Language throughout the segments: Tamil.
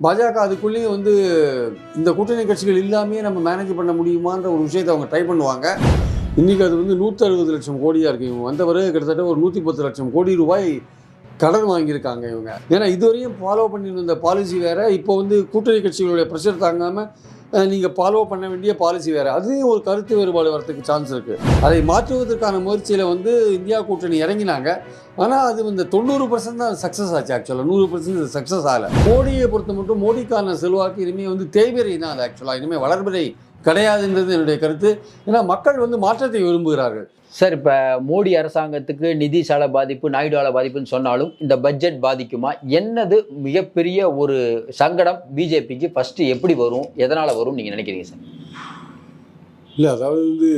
பாஜக அதுக்குள்ளேயும் வந்து இந்த கூட்டணி கட்சிகள் இல்லாமே நம்ம மேனேஜ் பண்ண முடியுமான்ற ஒரு விஷயத்தை அவங்க ட்ரை பண்ணுவாங்க. இன்றைக்கி அது வந்து நூற்றி அறுபது லட்சம் கோடியாக இருக்குது இவங்க வந்தவர் கிட்டத்தட்ட ஒரு நூற்றி பத்து லட்சம் கோடி ரூபாய் கடன் வாங்கியிருக்காங்க இவங்க. ஏன்னா இதுவரையும் ஃபாலோ பண்ணியிருந்த பாலிசி வேறு. இப்போ வந்து கூட்டணி கட்சிகளுடைய ப்ரெஷர் தாங்காமல் நீங்கள் ஃபாலோ பண்ண வேண்டிய பாலிசி வேறு. அதுலேயும் ஒரு கருத்து வேறுபாடு வரதுக்கு சான்ஸ் இருக்குது அதை மாற்றுவதற்கான முயற்சியில் வந்து இந்தியா கூட்டணி இறங்கினாங்க. ஆனால் அது இந்த தொண்ணூறு பர்சன்ட் தான் சக்ஸஸ் ஆச்சு ஆக்சுவலாக நூறு பர்சன்ட் சக்ஸஸ் ஆகலை. மோடியை பொறுத்த மட்டும் மோடிக்கான செல்வாக்கு இனிமேல் வந்து தேய்பிரை தான் அது ஆக்சுவலாக இனிமேல் வளர்பிறை கிடையாதுன்றது என்னுடைய கருத்து. ஏன்னா மக்கள் வந்து மாற்றத்தை விரும்புகிறார்கள். சார் இப்போ மோடி அரசாங்கத்துக்கு நிதிசால பாதிப்பு நாயுடுவால பாதிப்புன்னு சொன்னாலும் இந்த பட்ஜெட் பாதிக்குமா? என்னது மிகப்பெரிய ஒரு சங்கடம் பிஜேபிக்கு? ஃபஸ்ட்டு எப்படி வரும்? எதனால் வரும் நீங்கள் நினைக்கிறீங்க சார்? இல்லை அதாவது வந்து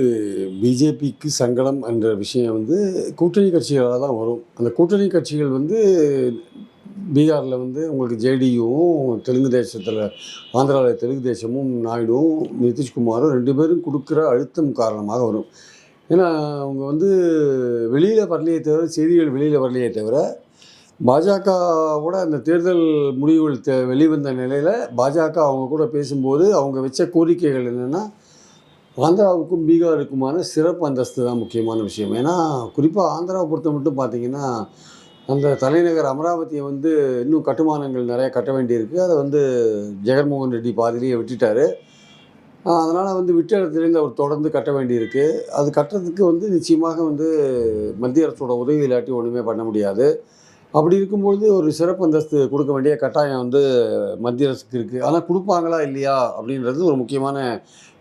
பிஜேபிக்கு சங்கடம் என்ற விஷயம் வந்து கூட்டணி கட்சிகளால் தான் வரும். அந்த கூட்டணி கட்சிகள் வந்து பீகாரில் வந்து உங்களுக்கு ஜேடியும் தெலுங்கு தேசத்தில் ஆந்திராவில் தெலுங்கு தேசமும் நாயுடுவும் நிதிஷ்குமாரும் ரெண்டு பேரும் கொடுக்குற அழுத்தம் காரணமாக வரும். ஏன்னா அவங்க வந்து வெளியில் வரலையே தவிர செய்திகள் வெளியில் வரலையே தவிர பாஜகவோட அந்த தேர்தல் முடிவுகள் தெ வெளிவந்த நிலையில் பாஜக அவங்க கூட பேசும்போது அவங்க வச்ச கோரிக்கைகள் என்னென்னா ஆந்திராவுக்கும் பீகாருக்குமான சிறப்பு அந்தஸ்து தான் முக்கியமான விஷயம். ஏன்னா குறிப்பாக ஆந்திராவை பொறுத்த மட்டும் பார்த்திங்கன்னா அந்த தலைநகர் அமராவதியை வந்து இன்னும் கட்டுமானங்கள் நிறைய கட்ட வேண்டியிருக்கு. அதை வந்து ஜெகன்மோகன் ரெட்டி பாதிலேயே விட்டுட்டாரு. அதனால் வந்து விட்ட இடத்துலேருந்து அவர் தொடர்ந்து கட்ட வேண்டியிருக்கு. அது கட்டுறதுக்கு வந்து நிச்சயமாக வந்து மத்திய அரசோட உதவி இல்லாட்டி ஒன்றுமே பண்ண முடியாது. அப்படி இருக்கும்பொழுது ஒரு சிறப்பு அந்தஸ்து கொடுக்க வேண்டிய கட்டாயம் வந்து மத்திய அரசுக்கு இருக்குது ஆனால் கொடுப்பாங்களா இல்லையா அப்படின்றது ஒரு முக்கியமான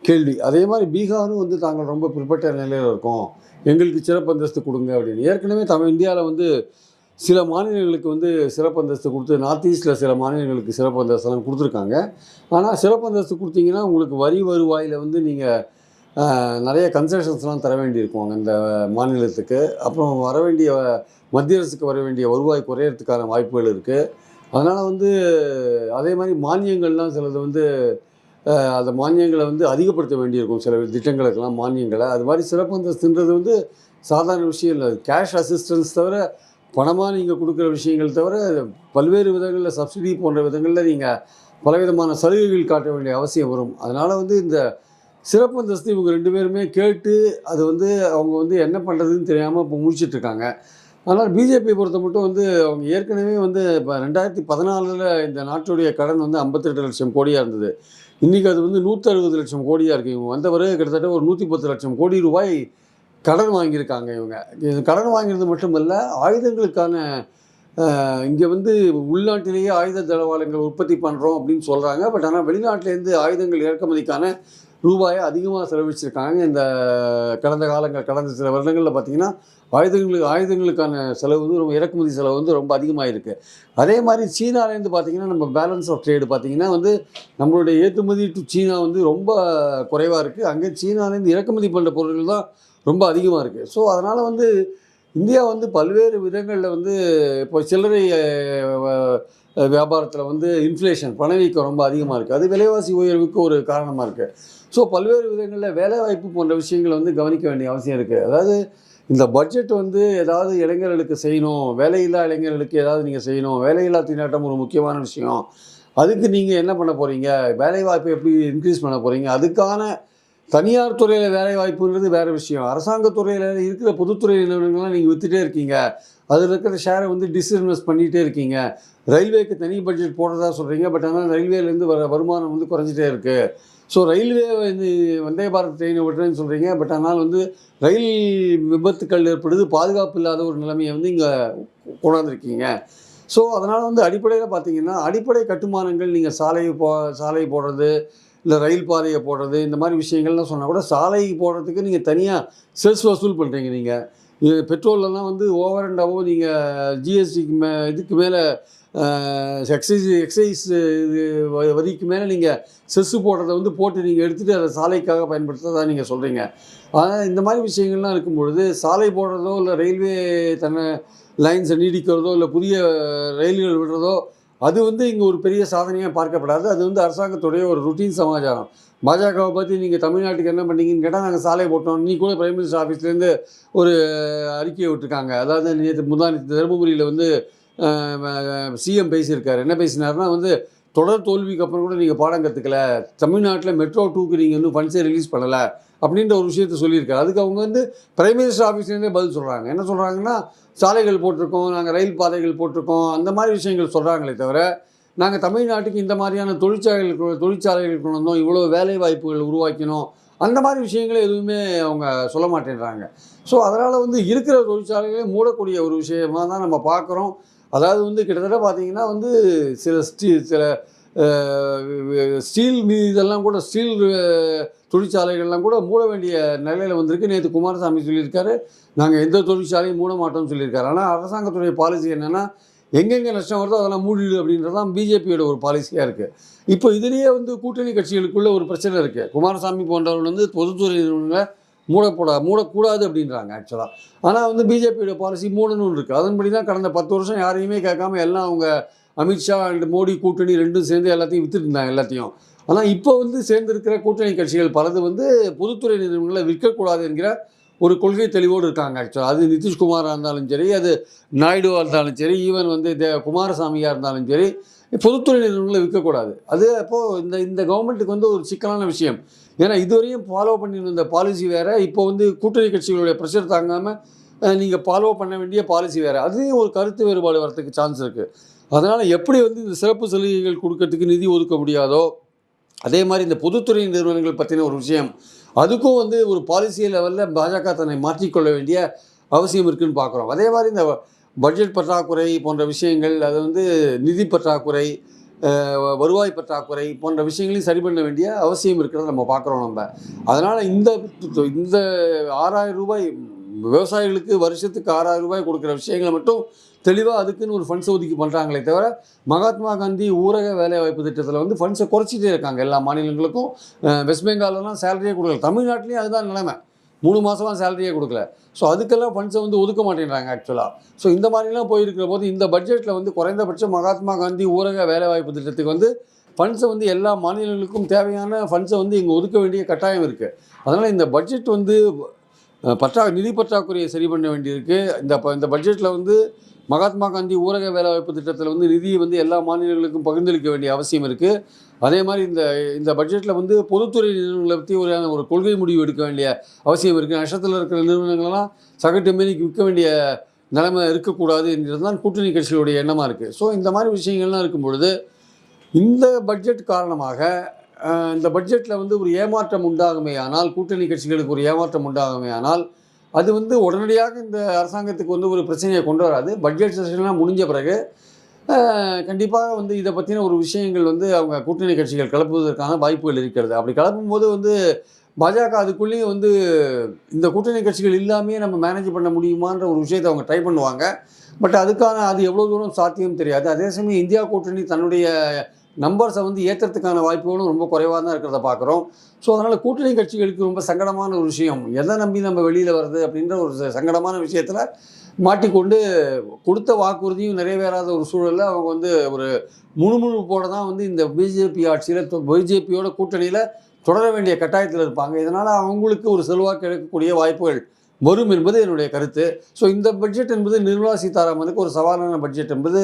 கேள்வி. அதே மாதிரி பீகாரும் வந்து தாங்கள் ரொம்ப பிற்பட்ட நிலையில் இருக்கோம். எங்களுக்கு சிறப்பு அந்தஸ்து கொடுங்க அப்படின்னு. ஏற்கனவே தமிழ் இந்தியாவில் வந்து சில மாநிலங்களுக்கு வந்து சிறப்பு அந்தஸ்து கொடுத்து நார்த் ஈஸ்டில் சில மாநிலங்களுக்கு சிறப்பு அந்தஸ்தெல்லாம் கொடுத்துருக்காங்க. ஆனால் சிறப்பு அந்தஸ்து கொடுத்தீங்கன்னா உங்களுக்கு வரி வருவாயில் வந்து நீங்கள் நிறைய கன்செஷன்ஸ்லாம் தர வேண்டியிருக்கும் அந்த மாநிலத்துக்கு. அப்புறம் வர வேண்டிய மத்திய அரசுக்கு வர வேண்டிய வருவாய் குறையறதுக்கான வாய்ப்புகள் இருக்குது அதனால் வந்து அதே மாதிரி மானியங்கள்லாம் சிலது வந்து அந்த மானியங்களை வந்து அதிகப்படுத்த வேண்டியிருக்கும். சில திட்டங்களுக்கெல்லாம் மானியங்களை. அது மாதிரி சிறப்பு அந்தஸ்துன்றது வந்து சாதாரண விஷயம் இல்லை. கேஷ் அசிஸ்டன்ஸ் தவிர பணமாக நீங்கள் கொடுக்குற விஷயங்கள் தவிர பல்வேறு விதங்களில் சப்சிடி போன்ற விதங்களில் நீங்கள் பலவிதமான சலுகைகள் காட்ட வேண்டிய அவசியம் வரும். அதனால் வந்து இந்த சிறப்பு அந்தஸ்து இவங்க ரெண்டு பேருமே கேட்டு அது வந்து அவங்க வந்து என்ன பண்ணுறதுன்னு தெரியாமல் இப்போ முடிச்சிட்ருக்காங்க. ஆனால் பிஜேபி பொறுத்த மட்டும் வந்து அவங்க ஏற்கனவே வந்து இப்போ ரெண்டாயிரத்தி பதினாலில் இந்த நாட்டுடைய கடன் வந்து ஐம்பத்தெட்டு லட்சம் கோடியாக இருந்தது. இன்றைக்கி அது வந்து நூற்றறுபது லட்சம் கோடியாக இருக்குது இவங்க வந்த பிறகு கிட்டத்தட்ட ஒரு நூற்றி பத்து லட்சம் கோடி ரூபாய் கடன் வாங்கியிருக்காங்க இவங்க. இது கடன் வாங்கினது மட்டுமல்ல ஆயுதங்களுக்கான இங்கே வந்து உள்நாட்டிலேயே ஆயுத தளவாளங்கள் உற்பத்தி பண்ணுறோம் அப்படின்னு சொல்கிறாங்க பட் ஆனால் வெளிநாட்டிலேருந்து ஆயுதங்கள் இறக்குமதிக்கான ரூபாயை அதிகமாக செலவழிச்சிருக்காங்க. இந்த கடந்த காலங்கள் கடந்த சில வருடங்களில் பார்த்திங்கன்னா ஆயுதங்களுக்கு ஆயுதங்களுக்கான செலவு வந்து ரொம்ப இறக்குமதி செலவு வந்து ரொம்ப அதிகமாக இருக்குது அதே மாதிரி சீனாலேருந்து பார்த்திங்கன்னா நம்ம பேலன்ஸ் ஆஃப் ட்ரேடு பார்த்திங்கன்னா வந்து நம்மளுடைய ஏற்றுமதி டு சீனா வந்து ரொம்ப குறைவாக இருக்குது அங்கே சீனாலேருந்து இறக்குமதி பண்ணுற பொருட்கள் தான் ரொம்ப அதிகமாக இருக்குது ஸோ அதனால் வந்து இந்தியா வந்து பல்வேறு விதங்களில் வந்து இப்போ சில்லறை வியாபாரத்தில் வந்து இன்ஃப்ளேஷன் பணவீக்கம் ரொம்ப அதிகமாக இருக்குது அது விலைவாசி உயர்வுக்கு ஒரு காரணமாக இருக்குது ஸோ பல்வேறு விதங்களில் வேலைவாய்ப்பு போன்ற விஷயங்களை வந்து கவனிக்க வேண்டிய அவசியம் இருக்குது அதாவது இந்த பட்ஜெட் வந்து ஏதாவது இளைஞர்களுக்கு செய்யணும் வேலையில்லா இளைஞர்களுக்கு ஏதாவது நீங்கள் செய்யணும் வேலையில்லா திண்டாட்டம் ஒரு முக்கியமான விஷயம். அதுக்கு நீங்கள் என்ன பண்ண போகிறீங்க வேலைவாய்ப்பை எப்படி இன்க்ரீஸ் பண்ண போகிறீங்க அதுக்கான தனியார் துறையில் வேலை வாய்ப்புன்றது வேறு விஷயம். அரசாங்க துறையில் இருக்கிற பொதுத்துறை நிறுவனங்கள்லாம் நீங்கள் விற்றுட்டே இருக்கீங்க. அதில் இருக்கிற ஷேரை வந்து டிஸ்இன்வெஸ்ட் பண்ணிகிட்டே இருக்கீங்க. ரயில்வேக்கு தனி பட்ஜெட் போடுறதா சொல்கிறீங்க பட் ஆனால் ரயில்வேலேருந்து வர வருமானம் வந்து குறைஞ்சிட்டே இருக்குது ஸோ ரயில்வே வந்து வந்தே பாரத் ட்ரெயினை விட்டுறேன்னு சொல்கிறீங்க பட் ஆனால் வந்து ரயில் விபத்துக்கள் ஏற்படுது. பாதுகாப்பு இல்லாத ஒரு நிலைமையை வந்து இங்கே கொண்டாந்துருக்கீங்க. ஸோ அதனால் வந்து அடிப்படையில் பார்த்தீங்கன்னா அடிப்படை கட்டுமானங்கள் நீங்கள் சாலை போ சாலை போடுறது இல்லை ரயில் பாதையை போடுறது இந்த மாதிரி விஷயங்கள்லாம் சொன்னால் கூட சாலைக்கு போடுறதுக்கு நீங்கள் தனியாக செஸ் வசூல் பண்ணுறீங்க நீங்கள் இது பெட்ரோல்லலாம் வந்து ஓவர் அண்ட் அபோவ் நீங்கள் ஜிஎஸ்டிக்கு மே இதுக்கு மேலே எக்ஸைஸ் எக்ஸைஸ் இது வ- வரிக்கு மேலே நீங்கள் செஸ்ஸு போடுறத வந்து போட்டு நீங்கள் எடுத்துகிட்டு அதை சாலைக்காக பயன்படுத்துறதா நீங்கள் சொல்கிறீங்க ஆனால் இந்த மாதிரி விஷயங்கள்லாம் இருக்கும் பொழுது சாலை போடுறதோ இல்லை ரயில்வே தன்னை லைன்ஸை நீடிக்கிறதோ இல்லை புதிய ரயில்கள் விடுறதோ அது வந்து இங்கே ஒரு பெரிய சாதனையாக பார்க்கப்படாது. அது வந்து அரசாங்கத்துடைய ஒரு ருட்டீன் சமாச்சாரம். பாஜகவை பற்றி நீங்கள் தமிழ்நாட்டுக்கு என்ன பண்ணீங்கன்னு கேட்டால் நாங்கள் சாலை போட்டோம். நீ கூட பிரைம் மினிஸ்டர் ஆஃபீஸ்லேருந்து ஒரு அறிக்கையை விட்டுருக்காங்க. அதாவது நேற்று முந்தானி தருமபுரியில் வந்து சிஎம் பேசியிருக்காரு. என்ன பேசினாருன்னா வந்து தொடர் தோல்விக்கு அப்புறம் கூட நீங்கள் பாடம் கற்றுக்கல தமிழ்நாட்டில் மெட்ரோ டூக்கு நீங்கள் இன்னும் ஃபண்ட்ஸை ரிலீஸ் பண்ணலை. அப்படின்ற ஒரு விஷயத்த சொல்லியிருக்காரு. அதுக்கு அவங்க வந்து பிரைம் மினிஸ்டர் ஆஃபீஸ்லேருந்தே பதில் சொல்கிறாங்க என்ன சொல்கிறாங்கன்னா சாலைகள் போட்டிருக்கோம் நாங்கள் ரயில் பாதைகள் போட்டிருக்கோம் அந்த மாதிரி விஷயங்கள் சொல்கிறாங்களே தவிர நாங்கள் தமிழ்நாட்டுக்கு இந்த மாதிரியான தொழிற்சாலைகள் தொழிற்சாலைகள் கொண்டு வந்தோம் இவ்வளோ வேலை வாய்ப்புகள் உருவாக்கினோம் அந்த மாதிரி விஷயங்களை எதுவுமே அவங்க சொல்ல மாட்டேன்றாங்க. ஸோ அதனால் வந்து இருக்கிற தொழிற்சாலைகளே மூடக்கூடிய ஒரு விஷயமா தான் நம்ம பார்க்குறோம். அதாவது வந்து கிட்டத்தட்ட பார்த்தீங்கன்னா வந்து சில ஸ்டீ சில ஸ்டீல் இதெல்லாம் கூட ஸ்டீல் தொழிற்சாலைகள்லாம் கூட மூட வேண்டிய நிலையில் வந்திருக்கு. நேற்று குமாரசாமி சொல்லியிருக்காரு. நாங்கள் எந்த தொழிற்சாலையும் மூட மாட்டோம்னு சொல்லியிருக்காரு. ஆனால் அரசாங்கத்துடைய பாலிசி என்னென்னா எங்கெங்கே நஷ்டம் வருதோ அதெல்லாம் மூடிடு அப்படின்றது தான் பிஜேபியோட ஒரு பாலிசியாக இருக்குது இப்போ இதுலேயே வந்து கூட்டணி கட்சிகளுக்குள்ள ஒரு பிரச்சனை இருக்குது குமாரசாமி போன்றவர்கள் வந்து பொதுத்துறை நிறுவனங்களை மூடப்படா மூடக்கூடாது அப்படின்றாங்க ஆக்சுவலாக ஆனால் வந்து பிஜேபியோட பாலிசி மூடணும்னு இருக்குது அதன்படி தான் கடந்த பத்து வருஷம் யாரையுமே கேட்காம எல்லாம் அவங்க அமித்ஷா அண்ட் மோடி கூட்டணி ரெண்டும் சேர்ந்து எல்லாத்தையும் விற்றுட்டு எல்லாத்தையும். ஆனால் இப்போ வந்து சேர்ந்திருக்கிற கூட்டணி கட்சிகள் பலது வந்து பொதுத்துறை நிறுவனங்களை விற்கக்கூடாது என்கிற ஒரு கொள்கை தெளிவோடு இருக்காங்க ஆக்சுவலாக அது நிதிஷ்குமாராக இருந்தாலும் சரி அது நாயுடுவாக இருந்தாலும் சரி ஈவன் வந்து தே குமாரசாமியாக இருந்தாலும் சரி பொதுத்துறை நிறுவனங்களை விற்கக்கூடாது. அது அப்போது இந்த இந்த கவர்மெண்ட்டுக்கு வந்து ஒரு சிக்கலான விஷயம். ஏன்னா இதுவரையும் ஃபாலோ பண்ணியிருந்த பாலிசி வேறு இப்போ வந்து கூட்டணி கட்சிகளுடைய ப்ரெஷர் தாங்காமல் நீங்கள் ஃபாலோ பண்ண வேண்டிய பாலிசி வேறு. அதுலேயும் ஒரு கருத்து வேறுபாடு வரத்துக்கு சான்ஸ் இருக்குது அதனால் எப்படி வந்து இந்த சிறப்பு சலுகைகள் கொடுக்கறதுக்கு நிதி ஒதுக்க முடியாதோ அதே மாதிரி இந்த பொதுத்துறை நிறுவனங்கள் பற்றின ஒரு விஷயம் அதுக்கும் வந்து ஒரு பாலிசி லெவலில் பாஜக தன்னை மாற்றிக்கொள்ள வேண்டிய அவசியம் இருக்குதுன்னு பார்க்குறோம். அதே மாதிரி இந்த பட்ஜெட் பற்றாக்குறை போன்ற விஷயங்கள் அது வந்து நிதி பற்றாக்குறை வருவாய் பற்றாக்குறை போன்ற விஷயங்களையும் சரி பண்ண வேண்டிய அவசியம் இருக்கிறத நம்ம பார்க்குறோம் நம்ம. அதனால் இந்த இந்த ஆறாயிரம் ரூபாய் விவசாயிகளுக்கு வருஷத்துக்கு ஆறாயிரம் ரூபாய் கொடுக்குற விஷயங்களை மட்டும் தெளிவாக அதுக்குன்னு ஒரு ஃபண்ட்ஸ் ஒதுக்கி பண்ணுறாங்களே தவிர மகாத்மா காந்தி ஊரக வேலைவாய்ப்பு திட்டத்தில் வந்து ஃபண்ட்ஸை குறைச்சிட்டே இருக்காங்க. எல்லா மாநிலங்களுக்கும் வெஸ்ட் பெங்காலெலாம் சேலரியே கொடுக்கல. தமிழ்நாட்டிலையும் அதுதான் நிலைமை. மூணு மாதமாக சேலரியே கொடுக்கல. ஸோ அதுக்கெல்லாம் ஃபண்ட்ஸை வந்து ஒதுக்க மாட்டேங்கிறாங்க ஆக்சுவலாக ஸோ இந்த மாதிரிலாம் போயிருக்கிற போது இந்த பட்ஜெட்டில் வந்து குறைந்தபட்சம் மகாத்மா காந்தி ஊரக வேலைவாய்ப்பு திட்டத்துக்கு வந்து ஃபண்ட்ஸை வந்து எல்லா மாநிலங்களுக்கும் தேவையான ஃபண்ட்ஸை வந்து இங்கே ஒதுக்க வேண்டிய கட்டாயம் இருக்குது அதனால் இந்த பட்ஜெட் வந்து பற்றா நிதி பற்றாக்குறையை சரி பண்ண வேண்டியிருக்கு. இந்த ப- இந்த பட்ஜெட்டில் வந்து மகாத்மா காந்தி ஊரக வேலைவாய்ப்பு திட்டத்தில் வந்து நிதியை வந்து எல்லா மாநிலங்களுக்கும் பகிர்ந்தளிக்க வேண்டிய அவசியம் இருக்குது அதே மாதிரி இந்த இந்த பட்ஜெட்டில் வந்து பொதுத்துறை நிறுவனங்களை பற்றி ஒரு ஒரு கொள்கை முடிவு எடுக்க வேண்டிய அவசியம் இருக்குது நஷ்டத்தில் இருக்கிற நிறுவனங்களெல்லாம் சகட்டுமேனிக்கு விற்க வேண்டிய நிலைமை இருக்கக்கூடாது என்கிறது தான் கூட்டணி கட்சிகளுடைய எண்ணமாக இருக்குது ஸோ இந்த மாதிரி விஷயங்கள்லாம் இருக்கும் பொழுது இந்த பட்ஜெட் காரணமாக இந்த பட்ஜெட்டில் வந்து ஒரு ஏமாற்றம் உண்டாகுமே ஆனால் கூட்டணி கட்சிகளுக்கு ஒரு ஏமாற்றம் உண்டாகுமே ஆனால் அது வந்து உடனடியாக இந்த அரசாங்கத்துக்கு வந்து ஒரு பிரச்சனையை கொண்டு வராது. பட்ஜெட் செஷன்லாம் முடிஞ்ச பிறகு கண்டிப்பாக வந்து இதை பற்றின ஒரு விஷயங்கள் வந்து அவங்க கூட்டணி கட்சிகள் கிளப்புவதற்கான வாய்ப்புகள் இருக்கிறது. அப்படி கிளப்பும் போது வந்து பாஜக அதுக்குள்ளேயும் வந்து இந்த கூட்டணி கட்சிகள் இல்லாமையே நம்ம மேனேஜ் பண்ண முடியுமான்ற ஒரு விஷயத்தை அவங்க ட்ரை பண்ணுவாங்க. பட் அதுக்கான அது எவ்வளோ தூரம் சாத்தியம் தெரியாது. அதே சமயம் இந்தியா கூட்டணி தன்னுடைய நம்பர்ஸை வந்து ஏற்றுறதுக்கான வாய்ப்புகளும் ரொம்ப குறைவாக தான் இருக்கிறத பார்க்குறோம் ஸோ அதனால் கூட்டணி கட்சிகளுக்கு ரொம்ப சங்கடமான ஒரு விஷயம். எதை நம்பி நம்ம வெளியில் வருது அப்படின்ற ஒரு சங்கடமான விஷயத்தில் மாட்டிக்கொண்டு கொடுத்த வாக்குறுதியும் நிறைவேறாத ஒரு சூழலில் அவங்க வந்து ஒரு முணுமுணுப்போட தான் வந்து இந்த பிஜேபி ஆட்சியில் பிஜேபியோட கூட்டணியில் தொடர வேண்டிய கட்டாயத்தில் இருப்பாங்க. இதனால் அவங்களுக்கு ஒரு செல்வாக்கு எடுக்கக்கூடிய வாய்ப்புகள் வரும் என்பது என்னுடைய கருத்து. ஸோ இந்த பட்ஜெட் என்பது நிர்மலா சீதாராமனுக்கு ஒரு சவாலான பட்ஜெட் என்பது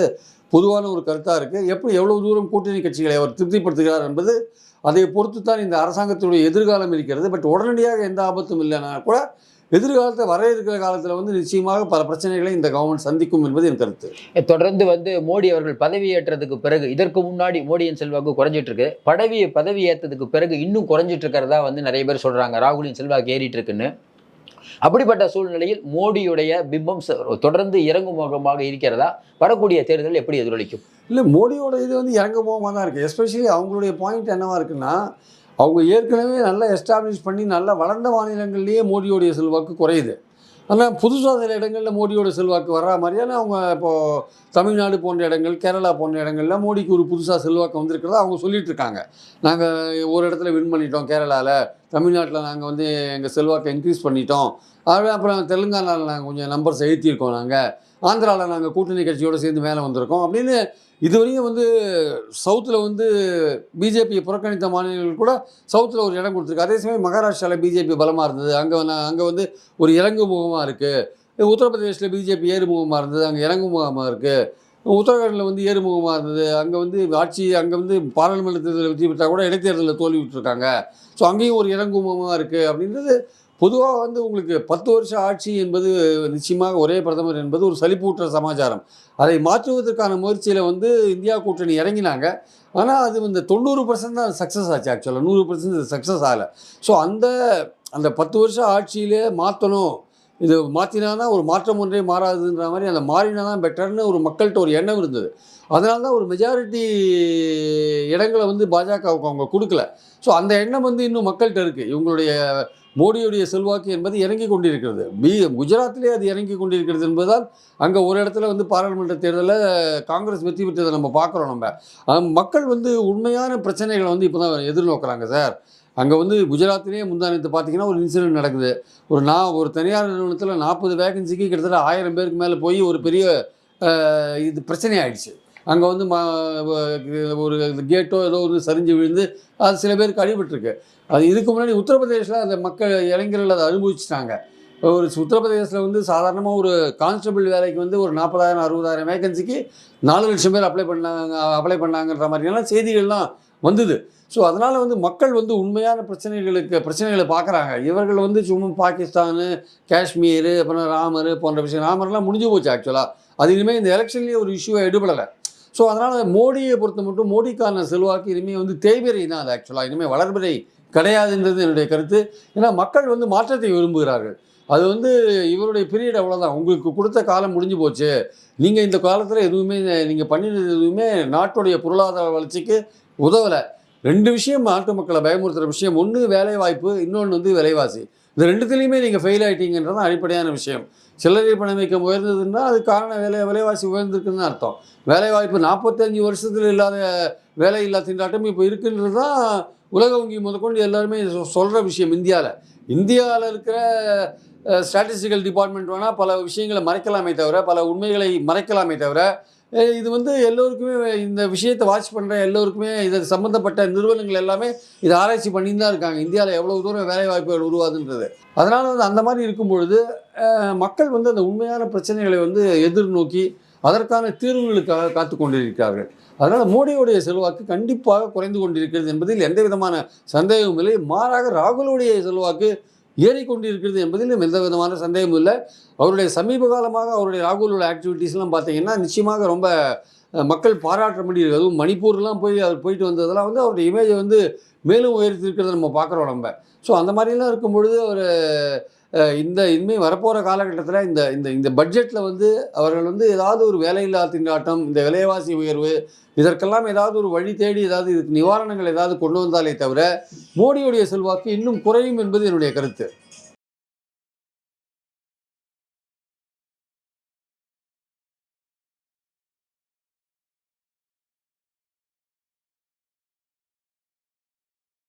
பொதுவான ஒரு கருத்தாக இருக்குது எப்படி எவ்வளோ தூரம் கூட்டணி கட்சிகளை அவர் திருப்திப்படுத்துகிறார் என்பது அதை பொறுத்து தான் இந்த அரசாங்கத்தினுடைய எதிர்காலம் இருக்கிறது. பட் உடனடியாக எந்த ஆபத்தும் இல்லைனா கூட எதிர்காலத்தை வர இருக்கிற காலத்தில் வந்து நிச்சயமாக பல பிரச்சனைகளை இந்த கவர்மெண்ட் சந்திக்கும் என்பது என் கருத்து. தொடர்ந்து வந்து மோடி அவர்கள் பதவியேற்றதுக்கு பிறகு இதற்கு முன்னாடி மோடியின் செல்வாக்கு குறைஞ்சிட்டு இருக்கு பதவி பதவி ஏற்றதுக்கு பிறகு இன்னும் குறைஞ்சிட்டு இருக்கிறதா வந்து நிறைய பேர் சொல்றாங்க. ராகுலின் செல்வாக்கு ஏறிட்டு இருக்குன்னு அப்படிப்பட்ட சூழ்நிலையில் மோடியுடைய பிம்பம் தொடர்ந்து இறங்கும் முகமாக இருக்கிறதா? வரக்கூடிய தேர்தல் எப்படி எதிரொலிக்கும்? இல்லை மோடியோட இது வந்து இறங்குமுகமாக தான் இருக்குது எஸ்பெஷலி அவங்களுடைய பாயிண்ட் என்னவாக இருக்குன்னா அவங்க ஏற்கனவே நல்லா எஸ்டாப்ளிஷ் பண்ணி நல்லா வளர்ந்த மாநிலங்கள்லேயே மோடியோடைய செல்வாக்கு குறையுது. ஆனால் புதுசாக சில இடங்களில் மோடியோட செல்வாக்கு வர்ற மாதிரியான அவங்க இப்போது தமிழ்நாடு போன்ற இடங்கள் கேரளா போன்ற இடங்கள்ல மோடிக்கு ஒரு புதுசாக செல்வாக்கு வந்திருக்கிறதா அவங்க சொல்லிட்டு இருக்காங்க. நாங்கள் ஒரு இடத்துல வின் பண்ணிட்டோம் கேரளாவில் தமிழ்நாட்டில் நாங்கள் வந்து எங்கள் செல்வாக்கை இன்க்ரீஸ் பண்ணிட்டோம். அப்புறம் தெலுங்கானாவில் நாங்கள் கொஞ்சம் நம்பர்ஸ் ஏற்றிருக்கோம் நாங்கள் ஆந்திராவில் நாங்கள் கூட்டணி கட்சியோடு சேர்ந்து மேலே வந்திருக்கோம். அப்படின்னு இதுவரையும் வந்து சவுத்தில் வந்து பிஜேபியை புறக்கணித்த மாநிலங்கள் கூட சவுத்தில் ஒரு இடம் கொடுத்துருக்கு. அதே சமயம் மகாராஷ்டிராவில் பிஜேபி பலமாக இருந்தது. அங்கே அங்கே வந்து ஒரு இறங்கு முகமாக இருக்குது உத்தரப்பிரதேசில் பிஜேபி ஏறு முகமாக இருந்தது. அங்கே இறங்கு முகமாக இருக்குது உத்தரகாண்டில் வந்து ஏறுமுகமாக இருந்தது. அங்கே வந்து ஆட்சி அங்கே வந்து பாராளுமன்ற தேர்தலில் வெற்றி பெற்றால் கூட இடைத்தேர்தலில் தோல்வி விட்டுருக்காங்க. ஸோ அங்கேயும் ஒரு இறங்குமுகமாக இருக்குது அப்படின்றது பொதுவாக வந்து உங்களுக்கு பத்து வருஷம் ஆட்சி என்பது நிச்சயமாக ஒரே பிரதமர் என்பது ஒரு சலிப்பூட்டுற சமாச்சாரம். அதை மாற்றுவதற்கான முயற்சியில் வந்து இந்தியா கூட்டணி இறங்கினாங்க. ஆனால் அது இந்த தொண்ணூறு பர்சன்ட் தான் சக்ஸஸ் ஆச்சு ஆக்சுவலாக நூறு பர்சன்ட் சக்ஸஸ் ஆகலை. ஸோ அந்த அந்த பத்து வருஷம் ஆட்சியிலே மாற்றணும் இது மாற்றினா தான் ஒரு மாற்றம் ஒன்றே மாறாதுன்ற மாதிரி அந்த மாறினா தான் பெட்டர்னு ஒரு மக்கள்கிட்ட ஒரு எண்ணம் இருந்தது. அதனால தான் ஒரு மெஜாரிட்டி இடங்களை வந்து பாஜகவுக்கு அவங்க கொடுக்கல. ஸோ அந்த எண்ணம் வந்து இன்னும் மக்கள்கிட்ட இருக்குது இவங்களுடைய மோடியுடைய செல்வாக்கு என்பது இறங்கி கொண்டிருக்கிறது. பி குஜராத்திலே அது இறங்கி கொண்டிருக்கிறது என்பதால் அங்கே ஒரு இடத்துல வந்து பாராளுமன்ற தேர்தலில் காங்கிரஸ் வெற்றி பெற்றதை நம்ம பார்க்குறோம் நம்ம. மக்கள் வந்து உண்மையான பிரச்சனைகளை வந்து இப்போ தான் எதிர்நோக்குறாங்க சார். அங்கே வந்து குஜராத்திலேயே முந்தானத்து பார்த்தீங்கன்னா ஒரு இன்சிடென்ட் நடக்குது. ஒரு நான் ஒரு தனியார் நிறுவனத்தில் நாற்பது வேகன்சிக்கு கிட்டத்தட்ட ஆயிரம் பேருக்கு மேலே போய் ஒரு பெரிய இது பிரச்சனை ஆயிடுச்சு. அங்கே வந்து ம ஒரு கேட்டோ ஏதோ ஒரு சரிஞ்சு விழுந்து அது சில பேருக்கு அடிபட்டிருக்கு. அது இதுக்கு முன்னாடி உத்தரப்பிரதேசில் அந்த மக்கள் இளைஞர்கள் அதை அனுபவிச்சிட்டாங்க. ஒரு உத்தரப்பிரதேசில் வந்து சாதாரணமாக ஒரு கான்ஸ்டபிள் வேலைக்கு வந்து ஒரு நாற்பதாயிரம் அறுபதாயிரம் வேகன்சிக்கு நாலு லட்சம் பேர் அப்ளை பண்ணாங்க அப்ளை பண்ணாங்கன்ற மாதிரியான செய்திகள்லாம் வந்தது. ஸோ அதனால் வந்து மக்கள் வந்து உண்மையான பிரச்சனைகளுக்கு பிரச்சனைகளை பார்க்குறாங்க. இவர்கள் வந்து சும்மா பாகிஸ்தானு காஷ்மீர் அப்புறம் ராமர் போன்ற விஷயம். ராமர்லாம் முடிஞ்சு போச்சு ஆக்சுவலாக அது இனிமேல் இந்த எலெக்ஷன்லேயே ஒரு இஷ்யூவை எடுபடலை. ஸோ அதனால் மோடியை பொறுத்த மட்டும் மோடிக்கான செல்வாக்கு இனிமேல் வந்து தேய்பிறை தான் அது ஆக்சுவலாக இனிமேல் வளர்பிறை கிடையாதுன்றது என்னுடைய கருத்து. ஏன்னா மக்கள் வந்து மாற்றத்தை விரும்புகிறார்கள். அது வந்து இவருடைய பீரியட் அவ்வளோதான் உங்களுக்கு கொடுத்த காலம் முடிஞ்சு போச்சு. நீங்கள் இந்த காலத்தில் எதுவுமே நீங்கள் பண்ணினது எதுவுமே நாட்டுடைய பொருளாதார வளர்ச்சிக்கு உதவலை. ரெண்டு விஷயம் நாட்டு மக்களை பயமுறுத்துகிற விஷயம். ஒன்று வேலைவாய்ப்பு இன்னொன்று வந்து விலைவாசி. இந்த ரெண்டுத்துலேயுமே நீங்கள் ஃபெயில் ஆகிட்டீங்கன்றது தான் அடிப்படையான விஷயம். சில்லறை பணவீக்கம் உயர்ந்ததுன்னா அது காரண வேலை விலைவாசி உயர்ந்திருக்குன்னு அர்த்தம். வேலைவாய்ப்பு நாற்பத்தஞ்சு வருஷத்தில் இல்லாத வேலை இல்லா திண்டாட்டம் இப்போ இருக்குன்றது தான் உலக வங்கி முதற்கொண்டு எல்லாருமே சொல்கிற விஷயம் இந்தியாவில் இந்தியாவில் இருக்கிற ஸ்டாட்டிஸ்டிக்கல் டிபார்ட்மெண்ட் வேணால் பல விஷயங்களை மறைக்கலாமே தவிர பல உண்மைகளை மறைக்கலாமே தவிர இது வந்து எல்லோருக்குமே இந்த விஷயத்தை வாட்ச் பண்ணுற எல்லோருக்குமே இது சம்மந்தப்பட்ட நிறுவனங்கள் எல்லாமே இதை ஆராய்ச்சி பண்ணி தான் இருக்காங்க. இந்தியாவில் எவ்வளோ தூரம் வேலை வாய்ப்புகள் உருவாதுன்றது அதனால் வந்து அந்த மாதிரி இருக்கும் பொழுது மக்கள் வந்து அந்த உண்மையான பிரச்சனைகளை வந்து எதிர்நோக்கி அதற்கான தீர்வுகளுக்காக காத்து கொண்டிருக்கிறார்கள். அதனால் மோடியுடைய செல்வாக்கு கண்டிப்பாக குறைந்து கொண்டிருக்கிறது என்பதில் எந்த விதமான சந்தேகமும் இல்லை. மாறாக ராகுலுடைய செல்வாக்கு ஏறிக்கொண்டிருக்கிறது என்பதில் எந்த விதமான சந்தேகமும் இல்லை. அவருடைய சமீப காலமாக அவருடைய ராகுலோட ஆக்டிவிட்டீஸ்லாம் பார்த்தீங்கன்னா நிச்சயமாக ரொம்ப மக்கள் பாராட்ட முடியுது. அதுவும் மணிப்பூர்லாம் போய் அவர் போயிட்டு வந்ததெல்லாம் வந்து அவருடைய இமேஜை வந்து மேலும் உயர்த்தி இருக்கிறத நம்ம பார்க்குறோம் நம்ம. ஸோ அந்த மாதிரிலாம் இருக்கும் பொழுது அவர் இந்த இனிமேல் வரப்போகிற காலகட்டத்தில் இந்த இந்த இந்த பட்ஜெட்டில் வந்து அவர்கள் வந்து ஏதாவது ஒரு வேலையில்லா திண்டாட்டம் இந்த விலைவாசி உயர்வு இதற்கெல்லாம் ஏதாவது ஒரு வழி தேடி ஏதாவது இதுக்கு நிவாரணங்கள் ஏதாவது கொண்டு வந்தாலே தவிர மோடியுடைய செல்வாக்கு இன்னும் குறையும் என்பது என்னுடைய கருத்து.